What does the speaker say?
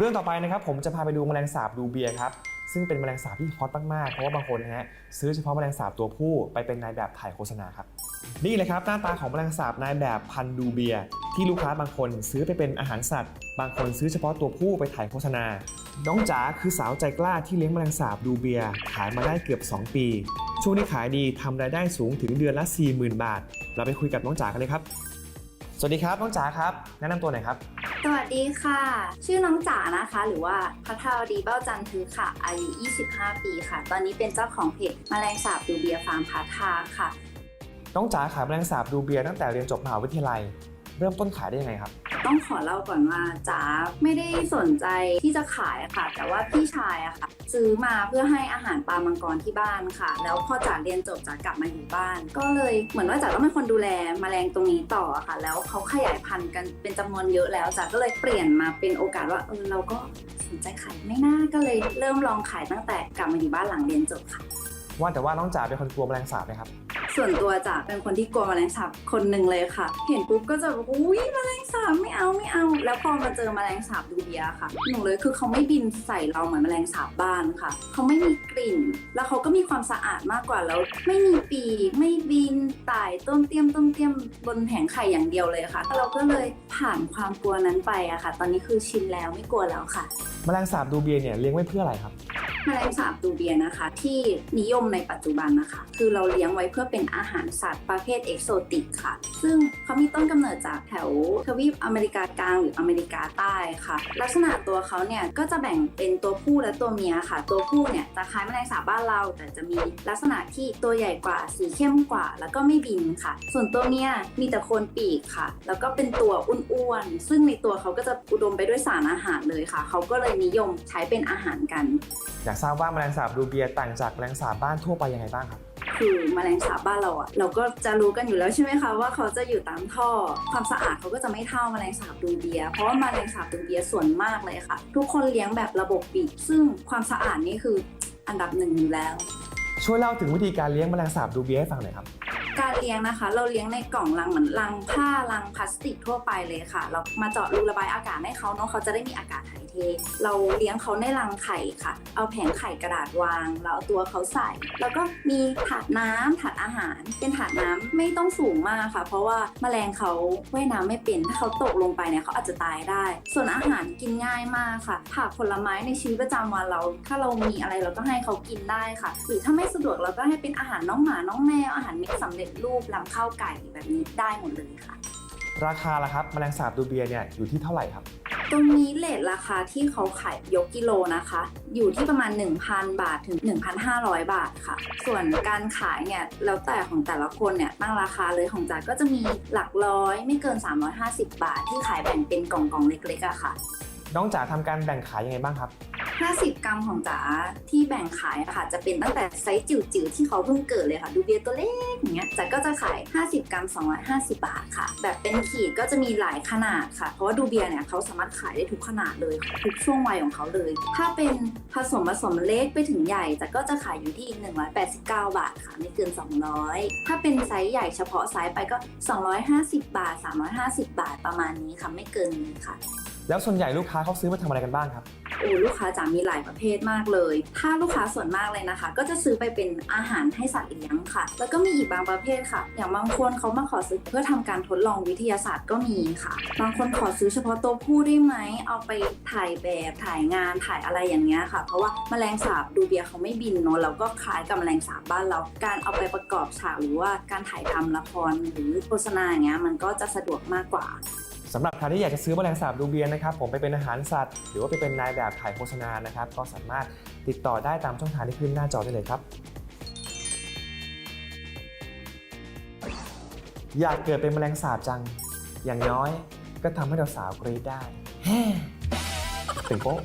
เรื่องต่อไปนะครับผมจะพาไปดูแมลงสาบดูเบียครับซึ่งเป็นแมลงสาบที่ฮอตมากๆ เพราะว่าบางคนนะฮะซื้อเฉพาะแมลงสาบตัวผู้ไปเป็นนายแบบถ่ายโฆษณาครับนี่เลยครับหน้าตาของแมลงสาบนายแบบพันดูเบีย ที่ลูกค้าบางคนซื้อไปเป็นอาหารสัตว์ บางคนซื้อเฉพาะตัวผู้ไปถ่ายโฆษณา น้องจ๋าคือสาวใจกล้าที่เลี้ยงแมลงสาบดูเบีย ขายมาได้เกือบ 2 ปี ช่วงนี้ขายดีทำรายได้สูงถึงเดือนละ 40,000 บาท เราไปคุยกับน้องจ๋ากันเลยครับ สวัสดีครับน้องจ๋าครับ แนะนำตัวหน่อยครับ สวัสดีค่ะ ชื่อน้องจ๋านะคะ หรือว่าพัทรวดีเบ้าจันทึกค่ะ อายุ 25 ปีค่ะ ตอนนี้เป็นเจ้าของเพจแมลงสาบดูเบียร์ฟาร์มพัทาค่ะ น้องจ๋าขายแมลงสาบดูเบียตั้งแต่เรียนจบมหาวิทยาลัย เริ่มต้นขายได้ยังไงครับ ต้องขอเล่าก่อนว่าจ๋าไม่ได้สนใจที่จะขายอะค่ะ แต่ว่าพี่ชายอะค่ะ ซื้อมาเพื่อให้อาหารปลามังกรที่บ้านค่ะ แล้วพอจ๋าเรียนจบจ๋ากลับมาอยู่บ้าน ก็เลยเหมือนว่าจ๋าต้องเป็นคนดูแลแมลงตรงนี้ต่ออะค่ะ แล้วเขาขยายพันธุ์กันเป็นจำนวนเยอะแล้วจ๋าก็เลยเปลี่ยนมาเป็นโอกาสว่าเออเราก็สนใจขายไม่น่าก็เลยเริ่มลองขายตั้งแต่กลับมาอยู่บ้านหลังเรียนจบค่ะ ว่าแต่ว่าน้องจ๋าเป็นคนกลัวแมลงสาบไหมครับ ส่วนตัวจ๋าเป็นคนที่กลัวแมลงสาบคนหนึ่งเลยค่ะ เห็นปุ๊บก็จะแบบอุ้ยแมลงสาบไม่เอาไม่เอา แล้วพอมาเจอแมลงสาบดูเบียค่ะหนูเลยคือเขาไม่บินใส่เราเหมือนแมลงสาบบ้านค่ะ เขาไม่มีกลิ่น แล้วเขาก็มีความสะอาดมากกว่าแล้ว ไม่มีปีกไม่บินไต่ต้มเตี้ยมต้มเตี้ยมบนแผงไข่อย่างเดียวเลยค่ะเราก็เลยผ่านความกลัวนั้นไปอะค่ะ ตอนนี้คือชินแล้วไม่กลัวแล้วค่ะ แมลงสาบดูเบียเนี่ยเลี้ยงไว้เพื่ออะไรครับ แมลงสาบดูเบียนะคะ ที่นิยมในปัจจุบันนะคะ คือเราเลี้ยงไว้เพื่อเป็นอาหารสัตว์ประเภทเอกโซติกค่ะ ซึ่งเขามีต้นกำเนิดจากแถวทวีปอเมริกากลางหรืออเมริกาใต้ค่ะ ลักษณะตัวเขาเนี่ยก็จะแบ่งเป็นตัวผู้และตัวเมียค่ะ ตัวผู้เนี่ยจะคล้ายแมลงสาบบ้านเรา แต่จะมีลักษณะที่ตัวใหญ่กว่าสีเข้มกว่า แล้วก็ไม่บินค่ะ ส่วนตัวเมียมีแต่โคนปีกค่ะ แล้วก็เป็นตัวอ้วนๆซึ่งในตัวเขาก็จะอุดมไปด้วยสารอาหารเลยค่ะ เขาก็เลยนิยมใช้เป็นอาหารกันอยากทราบว่าแมลงสาบดูเบียต่างจากแมลงสาบบ้านทั่วไปยังไงบ้างครับ คือแมลงสาบบ้านเราอะเราก็จะรู้กันอยู่แล้วใช่ไหมคะว่าเขาจะอยู่ตามท่อ ความสะอาดเขาก็จะไม่เท่าแมลงสาบดูเบียร์เพราะว่าแมลงสาบดูเบียร์ส่วนมากเลยค่ะ ทุกคนเลี้ยงแบบระบบปิด ซึ่งความสะอาดนี่คืออันดับหนึ่งอยู่แล้ว ช่วยเล่าถึงวิธีการเลี้ยงแมลงสาบดูเบียให้ฟังหน่อยครับ การเลี้ยงนะคะ เราเลี้ยงในกล่องลังเหมือนลังผ้าลังพลาสติกทั่วไปเลยค่ะ เรามาเจาะรูระบายอากาศให้เขาเนาะเขาจะได้มีอากาศถ่ายเท เราเลี้ยงเขาในรังไข่ค่ะ เอาแผงไข่กระดาษวางแล้วเอาตัวเขาใส่ แล้วก็มีถาดน้ำถาดอาหาร เป็นถาดน้ำไม่ต้องสูงมากค่ะ เพราะว่าแมลงเขาว่ายน้ำไม่เป็นถ้าเขาตกลงไปเนี่ยเขาอาจจะตายได้ ส่วนอาหารกินง่ายมากค่ะผักผลไม้ในชีวิตประจำวันเรา ถ้าเรามีอะไรเราก็ให้เขากินได้ค่ะ หรือถ้าไม่สะดวกเรา ก็ให้เป็นอาหารน้องหมาน้องแมวอาหารเม็ดสำเร็จรูปลำข้าวไก่แบบนี้ได้หมดเลยค่ะ ราคาล่ะครับแมลงสาบดูเบียเนี่ยอยู่ที่เท่าไหร่ครับ ตรงนี้เลทราคาที่เขาขายยกกิโลนะคะ อยู่ที่ประมาณ 1,000 บาทถึง 1,500 บาทค่ะ ส่วนการขายเนี่ยแล้วแต่ของแต่ละคนเนี่ยตั้งราคาเลยของจ๋าก็จะมีหลักร้อยไม่เกิน 350 บาท ที่ขายแบ่งเป็นกล่องๆเล็กๆอะค่ะ น้องจ๋าทำการแบ่งขายยังไงบ้างครับ 50 กรัมของจ๋าที่แบ่งขายอะค่ะ จะเป็นตั้งแต่ไซส์จิ๋วๆที่เขาเพิ่งเกิดเลยค่ะดูเบียร์ตัวเล็กอย่างเงี้ยจ๋าก็จะขาย 50 กรัม 250 บาทค่ะ แบบเป็นขีดก็จะมีหลายขนาดค่ะ เพราะว่าดูเบียร์เนี่ยเขาสามารถขายได้ทุกขนาดเลยทุกช่วงวัยของเขาเลย ถ้าเป็นผสมผสมเล็กไปถึงใหญ่จ๋าก็จะขายอยู่ที่ 189 บาทค่ะไม่เกิน 200 ถ้าเป็นไซส์ใหญ่เฉพาะไซส์ไปก็ 250 บาท 350 บาทประมาณนี้ค่ะไม่เกินนี้ค่ะ แล้วส่วนใหญ่ลูกค้าเขาซื้อมาทำอะไรกันบ้างครับ โอ้ลูกค้าจ๋ามีหลายประเภทมากเลย ถ้าลูกค้าส่วนมากเลยนะคะ ก็จะซื้อไปเป็นอาหารให้สัตว์เลี้ยงค่ะ แล้วก็มีอีกบางประเภทค่ะ อย่างบางคนเขามาขอซื้อเพื่อทำการทดลองวิทยาศาสตร์ก็มีค่ะ บางคนขอซื้อเฉพาะตัวผู้ได้ไหมเอาไปถ่ายแบบถ่ายงานถ่ายอะไรอย่างเงี้ยค่ะ เพราะว่าแมลงสาบดูเบียเขาไม่บินเนอะแล้วก็คล้ายกับแมลงสาบบ้านเรา การเอาไปประกอบฉากหรือว่าการถ่ายทำละครหรือโฆษณาอย่างเงี้ยมันก็จะสะดวกมากกว่า สำหรับใครที่อยากจะซื้อแมลงสาบดูเบียนนะครับผมไปเป็นอาหารสัตว์ หรือว่าไปเป็นนายแบบถ่ายโฆษณานะครับก็สามารถติดต่อได้ตามช่องทางที่ขึ้นหน้าจอได้เลยครับ อยากเกิดเป็นแมลงสาบจัง อย่างน้อย ก็ทำให้เราสาวกรี๊ดได้ ถึงโป๊ะ